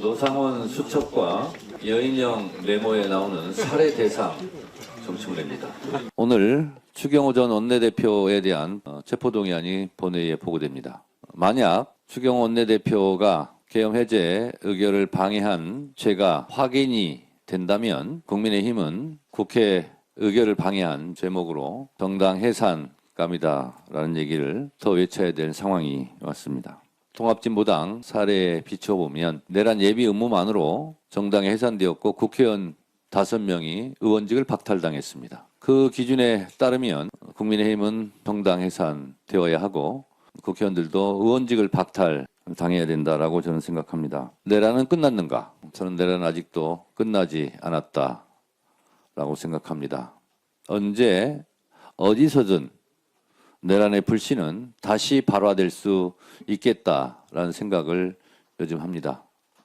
노상원 수첩과 여인형 메모에 나오는 살해 대상 정치문례입니다. 오늘 추경호 전 원내대표에 대한 어, 체포동의안이 본회의에 보고됩니다. 만약 추경호 원내대표가 계엄 해제 의결을 방해한 죄가 확인이 된다면 국민의힘은 국회 의결을 방해한 제목으로 정당 해산감이다라는 얘기를 더 외쳐야 될 상황이 왔습니다. 통합진보당 사례에 비춰보면 내란 예비 의무만으로 정당이 해산되었고 국회의원 다섯 명이 의원직을 박탈당했습니다. 그 기준에 따르면 국민의힘은 정당 해산되어야 하고 국회의원들도 의원직을 박탈 당해야 된다라고 저는 생각합니다. 내란은 끝났는가? 저는 내란은 아직도 끝나지 않았다라고 생각합니다. 언제 어디서든 내란의 불씨는 다시 발화될 수 있겠다라는 생각을 요즘 합니다.